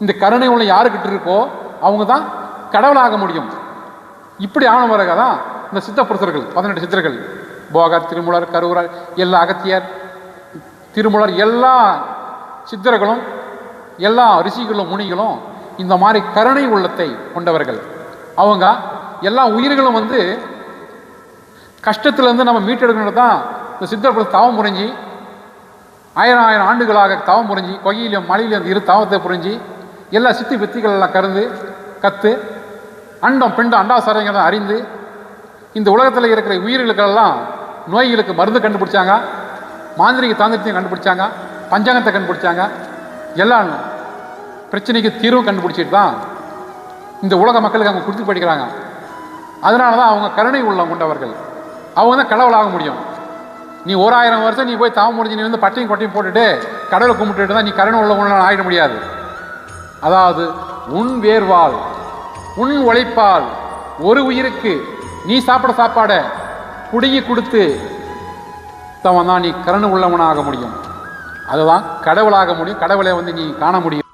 இந்த கருணை உள்ள யாருக்கிட்ட இருக்கோ அவங்க தான் கடவுளாக முடியும். இப்படி ஆன பிறகு தான் இந்த சித்த புருஷர்கள் பதினெட்டு சித்தர்கள் போகர் திருமுலர் கரூரர் எல்லா அகத்தியர் திருமுலர் எல்லா சித்தர்களும் எல்லா ரிஷிகளும் முனிகளும் இந்த மாதிரி கருணை உள்ளத்தை கொண்டவர்கள். அவங்க எல்லா உயிர்களும் வந்து கஷ்டத்திலேருந்து நம்ம மீட்டெடுக்கணும் தான் இந்த சித்தர்கள் தவம் புரிஞ்சு ஆயிரம் ஆயிரம் ஆண்டுகளாக தவம் புரிஞ்சு கொய்யிலும் மலையிலும் இரு தவத்தை புரிஞ்சு எல்லா சித்தி வித்திகள் எல்லாம் கருந்து கற்று அண்டம் பிண்டம் அண்டாசாரங்களை அறிந்து இந்த உலகத்தில் இருக்கிற உயிர்களுக்கெல்லாம் நோய்களுக்கு மருந்து கண்டுபிடிச்சாங்க மாந்திரிக தாந்திரத்தையும் கண்டுபிடிச்சாங்க பஞ்சாங்கத்தை கண்டுபிடிச்சாங்க எல்லா பிரச்சனைக்கு தீர்வும் கண்டுபிடிச்சிட்டு தான் இந்த உலக மக்களுக்கு அவங்க கொடுத்து படிக்கிறாங்க. அதனால தான் அவங்க கருணை உள்ளம் கொண்டவர்கள். அவங்க தான் கடவுளாக முடியும். நீ ஓராயிரம் வருஷம் நீ போய் தாவ முடிஞ்சு நீ வந்து பட்டையும் கொட்டையும் போட்டுட்டு கடவுளை கும்பிட்டுட்டு தான் நீ கருணை உள்ள உணர்வு ஆகிட முடியாது. அதாவது உன் வேர்வால் உன் உழைப்பால் ஒரு உயிருக்கு நீ சாப்பிட சாப்பாடை குடுங்கி கொடுத்து தவன் தான் நீ கருணை உள்ளவனாக முடியும். அதுதான் கடவுளாக முடியும். கடவுளை வந்து நீ காண முடியும்.